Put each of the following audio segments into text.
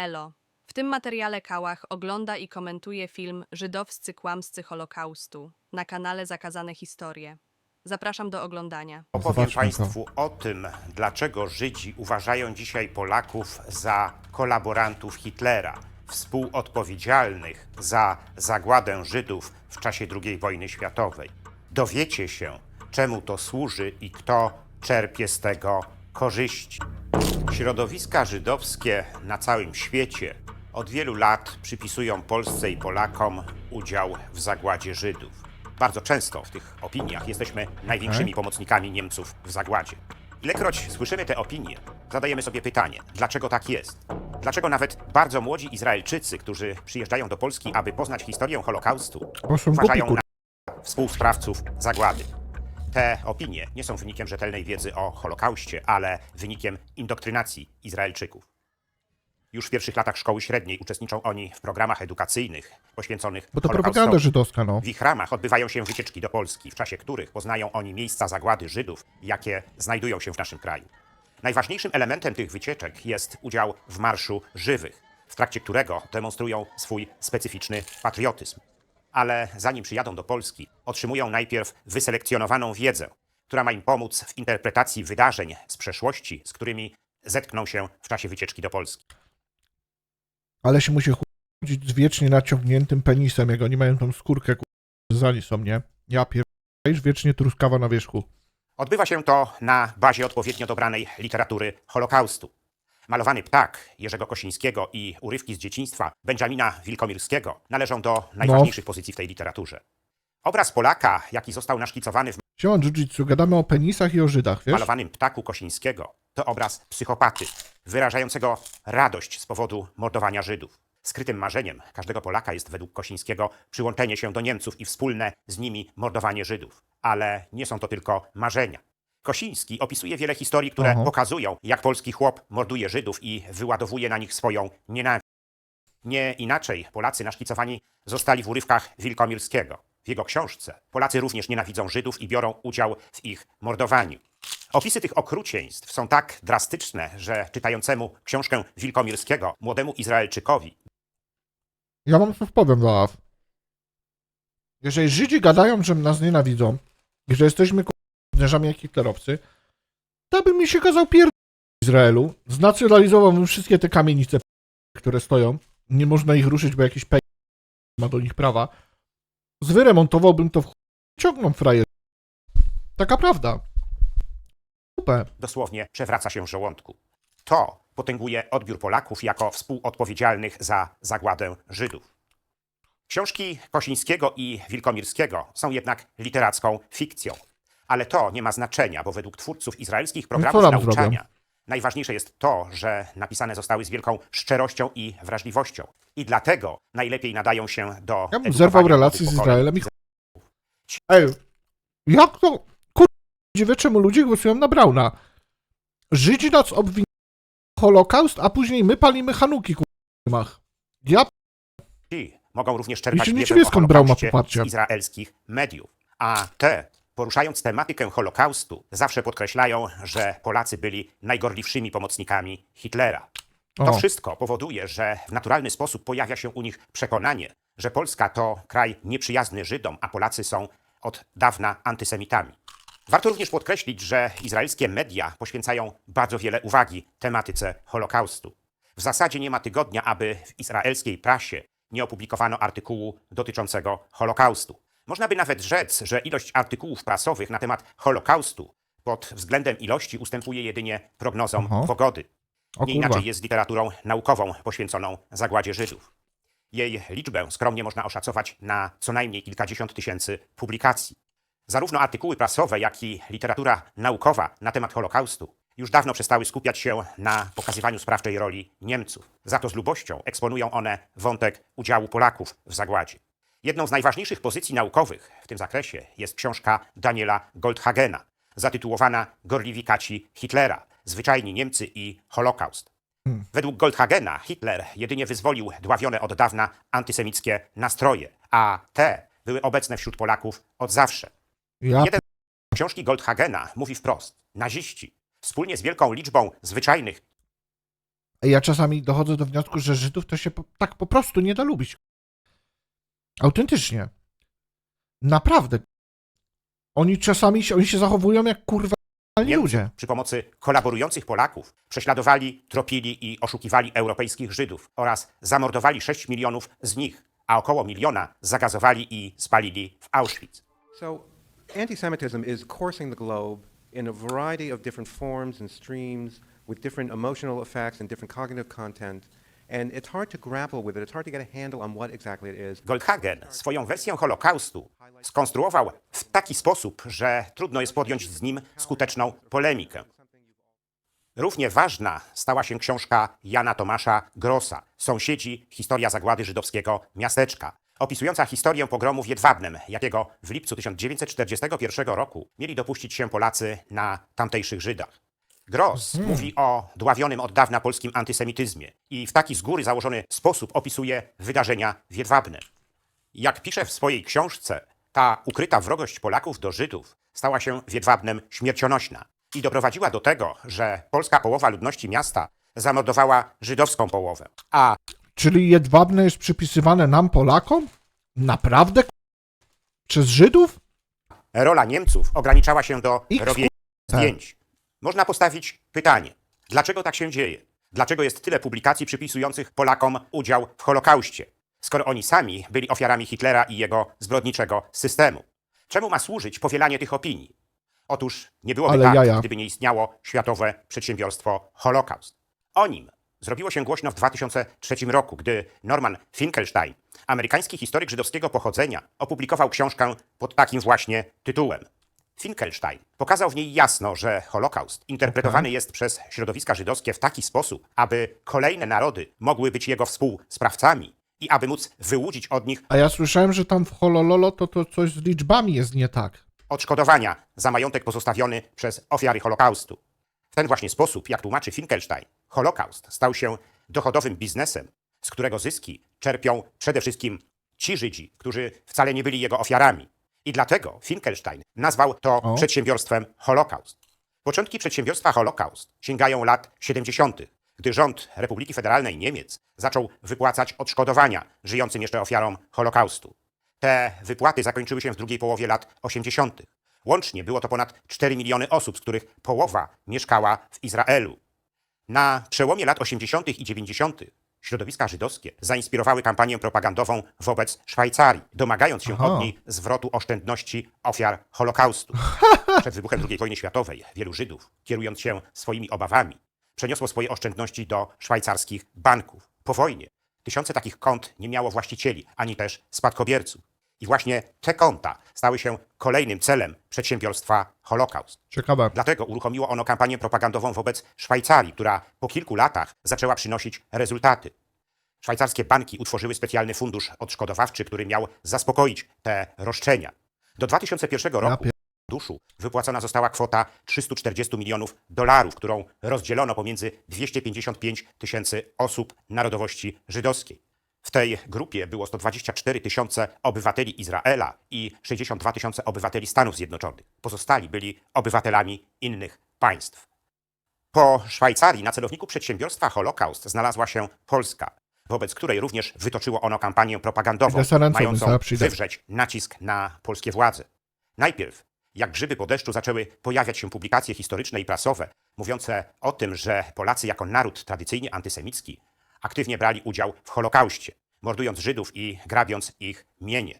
Elo. W tym materiale Kałach ogląda i komentuje film Żydowscy kłamscy Holokaustu na kanale Zakazane Historie. Zapraszam do oglądania. Opowiem Zobaczmy. Państwu o tym, dlaczego Żydzi uważają dzisiaj Polaków za kolaborantów Hitlera, współodpowiedzialnych za zagładę Żydów w czasie II wojny światowej. Dowiecie się, czemu to służy i kto czerpie z tego korzyści. Środowiska żydowskie na całym świecie od wielu lat przypisują Polsce i Polakom udział w zagładzie Żydów. Bardzo często w tych opiniach jesteśmy największymi pomocnikami Niemców w zagładzie. Ilekroć słyszymy te opinie, zadajemy sobie pytanie, dlaczego tak jest? Dlaczego nawet bardzo młodzi Izraelczycy, którzy przyjeżdżają do Polski, aby poznać historię Holokaustu, Bo są uważają głupi, na współsprawców zagłady? Te opinie nie są wynikiem rzetelnej wiedzy o Holokauście, ale wynikiem indoktrynacji Izraelczyków. Już w pierwszych latach szkoły średniej uczestniczą oni w programach edukacyjnych poświęconych Bo to Holokaustowi. propaganda żydowska, no. W ich ramach odbywają się wycieczki do Polski, w czasie których poznają oni miejsca zagłady Żydów, jakie znajdują się w naszym kraju. Najważniejszym elementem tych wycieczek jest udział w Marszu Żywych, w trakcie którego demonstrują swój specyficzny patriotyzm. Ale zanim przyjadą do Polski, otrzymują najpierw wyselekcjonowaną wiedzę, która ma im pomóc w interpretacji wydarzeń z przeszłości, z którymi zetkną się w czasie wycieczki do Polski. Ale się musi chodzić z wiecznie naciągniętym penisem, jak oni mają tą skórkę zali są, nie? Ja pierdolę, wiecznie truskawa na wierzchu. Odbywa się to na bazie odpowiednio dobranej literatury Holokaustu. Malowany ptak Jerzego Kosińskiego i urywki z dzieciństwa Benjamina Wilkomirskiego należą do najważniejszych pozycji w tej literaturze. Obraz Polaka, jaki został naszkicowany w Siema jiu-jitsu, gadamy o penisach i o Żydach, wiesz? malowanym ptaku Kosińskiego, to obraz psychopaty, wyrażającego radość z powodu mordowania Żydów. Skrytym marzeniem każdego Polaka jest według Kosińskiego przyłączenie się do Niemców i wspólne z nimi mordowanie Żydów. Ale nie są to tylko marzenia. Kosiński opisuje wiele historii, które Aha. pokazują, jak polski chłop morduje Żydów i wyładowuje na nich swoją nienawiść. Nie inaczej Polacy naszkicowani zostali w urywkach Wilkomirskiego. W jego książce Polacy również nienawidzą Żydów i biorą udział w ich mordowaniu. Opisy tych okrucieństw są tak drastyczne, że czytającemu książkę Wilkomirskiego, młodemu Izraelczykowi, Ja mam coś powiem dla was. Jeżeli Żydzi gadają, że nas nienawidzą i że jesteśmy k***erzami jak hitlerowcy, to by mi się kazał pierd... Izraelu. Znacjonalizowałbym wszystkie te kamienice, które stoją. Nie można ich ruszyć, bo jakiś pej ma do nich prawa. Zwyremontowałbym to w chuj. frajer. Taka prawda. Super. dosłownie przewraca się w żołądku. To potęguje odbiór Polaków jako współodpowiedzialnych za zagładę Żydów. Książki Kosińskiego i Wilkomirskiego są jednak literacką fikcją. Ale to nie ma znaczenia, bo według twórców izraelskich programów nam nauczania zrobią? najważniejsze jest to, że napisane zostały z wielką szczerością i wrażliwością. I dlatego najlepiej nadają się do Ja bym edukowania zerwał młodych relacje z pokoleń. Izraelem i Ej, jak to? Kur... Dziwię, czemu ludzie głosują na Brauna. Żydzi nas obwiniają Holokaust, a później my palimy Hanuki, kurmach. Ja Ci mogą również czerpać nie wiedzę o skąd brał ma Holokauście poparcie. z izraelskich mediów. A te, poruszając tematykę Holokaustu, zawsze podkreślają, że Polacy byli najgorliwszymi pomocnikami Hitlera. To O. wszystko powoduje, że w naturalny sposób pojawia się u nich przekonanie, że Polska to kraj nieprzyjazny Żydom, a Polacy są od dawna antysemitami. Warto również podkreślić, że izraelskie media poświęcają bardzo wiele uwagi tematyce Holokaustu. W zasadzie nie ma tygodnia, aby w izraelskiej prasie nie opublikowano artykułu dotyczącego Holokaustu. Można by nawet rzec, że ilość artykułów prasowych na temat Holokaustu pod względem ilości ustępuje jedynie prognozom Aha. pogody. O Nie inaczej jest z literaturą naukową poświęconą zagładzie Żydów. Jej liczbę skromnie można oszacować na co najmniej kilkadziesiąt tysięcy publikacji. Zarówno artykuły prasowe, jak i literatura naukowa na temat Holokaustu już dawno przestały skupiać się na pokazywaniu sprawczej roli Niemców. Za to z lubością eksponują one wątek udziału Polaków w zagładzie. Jedną z najważniejszych pozycji naukowych w tym zakresie jest książka Daniela Goldhagena, zatytułowana Gorliwi kaci Hitlera, zwyczajni Niemcy i Holokaust. Według Goldhagena Hitler jedynie wyzwolił dławione od dawna antysemickie nastroje, a te były obecne wśród Polaków od zawsze. Ja Jeden z książki Goldhagena mówi wprost: naziści, wspólnie z wielką liczbą zwyczajnych Ja czasami dochodzę do wniosku, że Żydów to się po, tak po prostu nie da lubić. Autentycznie. Naprawdę. Oni czasami się, oni się zachowują jak kurwa Niemcy ludzie. przy pomocy kolaborujących Polaków prześladowali, tropili i oszukiwali europejskich Żydów oraz zamordowali 6 milionów z nich, a około miliona zagazowali i spalili w Auschwitz. So, anti Semitism is coursing the globe in a variety of different forms and streams with different emotional effects and different cognitive content. And it's hard to grapple with it. It's hard to get a handle on what exactly it is. Goldhagen swoją wersję Holokaustu skonstruował w taki sposób, że trudno jest podjąć z nim skuteczną polemikę. Równie ważna stała się książka Jana Tomasza Grossa Sąsiedzi Historia zagłady żydowskiego miasteczka, opisująca historię pogromu w Jedwabnem, jakiego w lipcu 1941 roku mieli dopuścić się Polacy na tamtejszych Żydach. Gross mówi o dławionym od dawna polskim antysemityzmie i w taki z góry założony sposób opisuje wydarzenia w Jedwabnem. Jak pisze w swojej książce, ta ukryta wrogość Polaków do Żydów stała się w Jedwabnem śmiercionośna i doprowadziła do tego, że polska połowa ludności miasta zamordowała żydowską połowę, a Czyli jedwabne jest przypisywane nam, Polakom? Naprawdę? Przez Żydów? rola Niemców ograniczała się do Ich robienia zdjęć. Można postawić pytanie, dlaczego tak się dzieje? Dlaczego jest tyle publikacji przypisujących Polakom udział w Holokauście, skoro oni sami byli ofiarami Hitlera i jego zbrodniczego systemu? Czemu ma służyć powielanie tych opinii? Otóż nie byłoby Ale tak, jaja. gdyby nie istniało światowe przedsiębiorstwo Holokaust. O nim zrobiło się głośno w 2003 roku, gdy Norman Finkelstein, amerykański historyk żydowskiego pochodzenia, opublikował książkę pod takim właśnie tytułem. Finkelstein pokazał w niej jasno, że Holokaust interpretowany jest przez środowiska żydowskie w taki sposób, aby kolejne narody mogły być jego współsprawcami i aby móc wyłudzić od nich A ja słyszałem, że tam w Holololo to, to coś z liczbami jest nie tak. odszkodowania za majątek pozostawiony przez ofiary Holokaustu. W ten właśnie sposób, jak tłumaczy Finkelstein, Holokaust stał się dochodowym biznesem, z którego zyski czerpią przede wszystkim ci Żydzi, którzy wcale nie byli jego ofiarami. I dlatego Finkelstein nazwał to O. przedsiębiorstwem Holokaust. Początki przedsiębiorstwa Holokaust sięgają lat 70., gdy rząd Republiki Federalnej Niemiec zaczął wypłacać odszkodowania żyjącym jeszcze ofiarom Holokaustu. Te wypłaty zakończyły się w drugiej połowie lat 80. Łącznie było to ponad 4 miliony osób, z których połowa mieszkała w Izraelu. Na przełomie lat 80. i 90. środowiska żydowskie zainspirowały kampanię propagandową wobec Szwajcarii, domagając się Aha. od niej zwrotu oszczędności ofiar Holokaustu. Przed wybuchem II wojny światowej wielu Żydów, kierując się swoimi obawami, przeniosło swoje oszczędności do szwajcarskich banków. Po wojnie tysiące takich kont nie miało właścicieli, ani też spadkobierców. I właśnie te konta stały się kolejnym celem przedsiębiorstwa Holokaust. Ciekawe. Dlatego uruchomiło ono kampanię propagandową wobec Szwajcarii, która po kilku latach zaczęła przynosić rezultaty. Szwajcarskie banki utworzyły specjalny fundusz odszkodowawczy, który miał zaspokoić te roszczenia. Do 2001 roku funduszu wypłacona została kwota 340 milionów dolarów, którą rozdzielono pomiędzy 255 tysięcy osób narodowości żydowskiej. W tej grupie było 124 tysiące obywateli Izraela i 62 tysiące obywateli Stanów Zjednoczonych. Pozostali byli obywatelami innych państw. Po Szwajcarii na celowniku przedsiębiorstwa Holokaust znalazła się Polska, wobec której również wytoczyło ono kampanię propagandową, mającą wywrzeć nacisk na polskie władze. Najpierw, jak grzyby po deszczu, zaczęły pojawiać się publikacje historyczne i prasowe, mówiące o tym, że Polacy jako naród tradycyjnie antysemicki aktywnie brali udział w Holokauście, mordując Żydów i grabiąc ich mienie.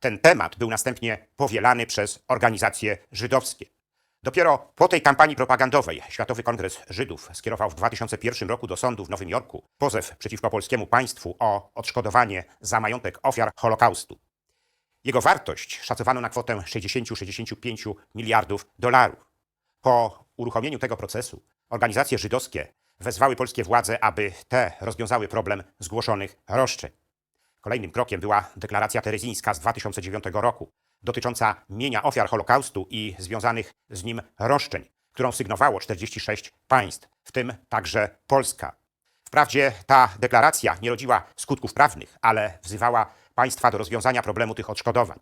Ten temat był następnie powielany przez organizacje żydowskie. Dopiero po tej kampanii propagandowej Światowy Kongres Żydów skierował w 2001 roku do sądu w Nowym Jorku pozew przeciwko polskiemu państwu o odszkodowanie za majątek ofiar Holokaustu. Jego wartość szacowano na kwotę 60-65 miliardów dolarów. Po uruchomieniu tego procesu organizacje żydowskie wezwały polskie władze, aby te rozwiązały problem zgłoszonych roszczeń. Kolejnym krokiem była deklaracja terezińska z 2009 roku, dotycząca mienia ofiar Holokaustu i związanych z nim roszczeń, którą sygnowało 46 państw, w tym także Polska. Wprawdzie ta deklaracja nie rodziła skutków prawnych, ale wzywała państwa do rozwiązania problemu tych odszkodowań.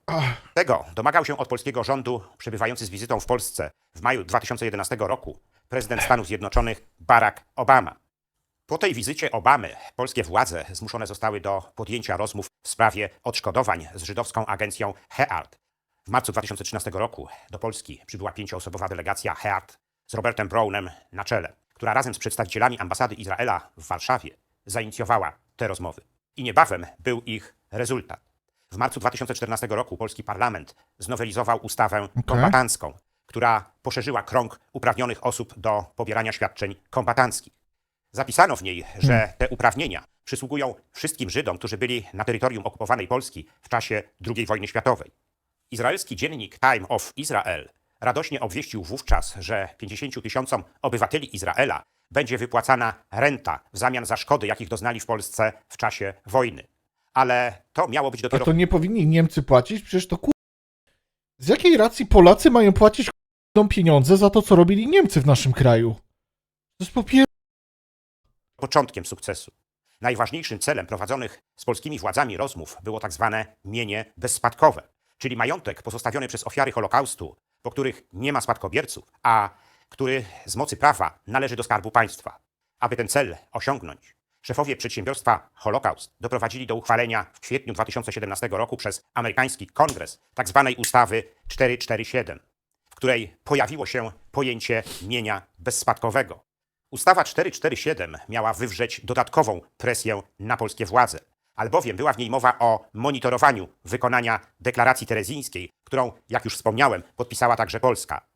Tego domagał się od polskiego rządu przebywający z wizytą w Polsce w maju 2011 roku prezydent Stanów Zjednoczonych Barack Obama. Po tej wizycie Obamy polskie władze zmuszone zostały do podjęcia rozmów w sprawie odszkodowań z żydowską agencją HEART. W marcu 2013 roku do Polski przybyła pięcioosobowa delegacja HEART z Robertem Brownem na czele, która razem z przedstawicielami ambasady Izraela w Warszawie zainicjowała te rozmowy. I niebawem był ich rezultat. W marcu 2014 roku polski parlament znowelizował ustawę kombatancką, która poszerzyła krąg uprawnionych osób do pobierania świadczeń kombatanckich. Zapisano w niej, że te uprawnienia przysługują wszystkim Żydom, którzy byli na terytorium okupowanej Polski w czasie II wojny światowej. Izraelski dziennik Time of Israel radośnie obwieścił wówczas, że 50 tysiącom obywateli Izraela będzie wypłacana renta w zamian za szkody, jakich doznali w Polsce w czasie wojny. Ale to miało być A dopiero to nie powinni Niemcy płacić? Przecież to kur... Z jakiej racji Polacy mają płacić kur... pieniądze za to, co robili Niemcy w naszym kraju? To jest początkiem sukcesu. Najważniejszym celem prowadzonych z polskimi władzami rozmów było tak zwane mienie bezspadkowe, czyli majątek pozostawiony przez ofiary Holokaustu, po których nie ma spadkobierców, a który z mocy prawa należy do Skarbu Państwa. Aby ten cel osiągnąć, szefowie przedsiębiorstwa Holokaust doprowadzili do uchwalenia w kwietniu 2017 roku przez amerykański kongres tak zwanej ustawy 447, w której pojawiło się pojęcie mienia bezspadkowego. Ustawa 447 miała wywrzeć dodatkową presję na polskie władze, albowiem była w niej mowa o monitorowaniu wykonania deklaracji terezińskiej, którą, jak już wspomniałem, podpisała także Polska.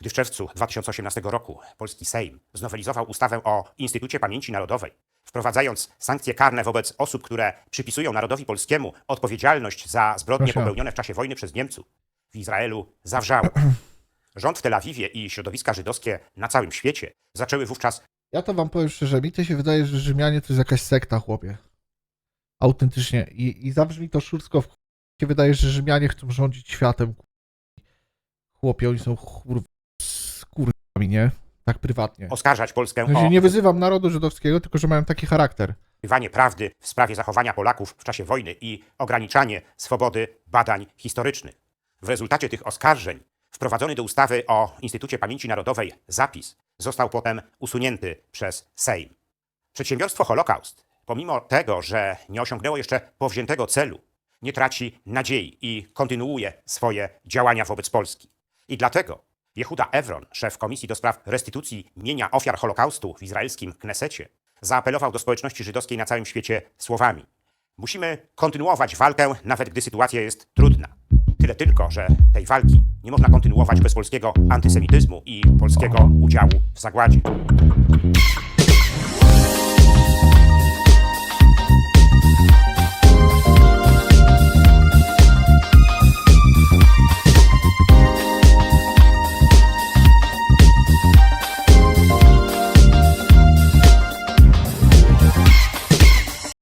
Gdy w czerwcu 2018 roku polski Sejm znowelizował ustawę o Instytucie Pamięci Narodowej, wprowadzając sankcje karne wobec osób, które przypisują narodowi polskiemu odpowiedzialność za zbrodnie Proszę. popełnione w czasie wojny przez Niemców, w Izraelu zawrzało. Rząd w Tel Awiwie i środowiska żydowskie na całym świecie zaczęły wówczas Ja to wam powiem szczerze, mi to się wydaje, że Rzymianie to jest jakaś sekta, chłopie. Autentycznie. I, i zabrzmi to szursko, w się wydaje, że Rzymianie chcą rządzić światem. Chłopie, oni są kur... z kurwami, nie? Tak prywatnie. oskarżać Polskę o nie wyzywam narodu żydowskiego, tylko że mają taki charakter. wykrywanie prawdy w sprawie zachowania Polaków w czasie wojny i ograniczanie swobody badań historycznych. W rezultacie tych oskarżeń wprowadzony do ustawy o Instytucie Pamięci Narodowej zapis został potem usunięty przez Sejm. Przedsiębiorstwo Holokaust, pomimo tego, że nie osiągnęło jeszcze powziętego celu, nie traci nadziei i kontynuuje swoje działania wobec Polski. I dlatego Jehuda Evron, szef Komisji do Spraw Restytucji Mienia Ofiar Holokaustu w izraelskim Knesecie, zaapelował do społeczności żydowskiej na całym świecie słowami: Musimy kontynuować walkę, nawet gdy sytuacja jest trudna. Tyle tylko, że tej walki nie można kontynuować bez polskiego antysemityzmu i polskiego udziału w zagładzie.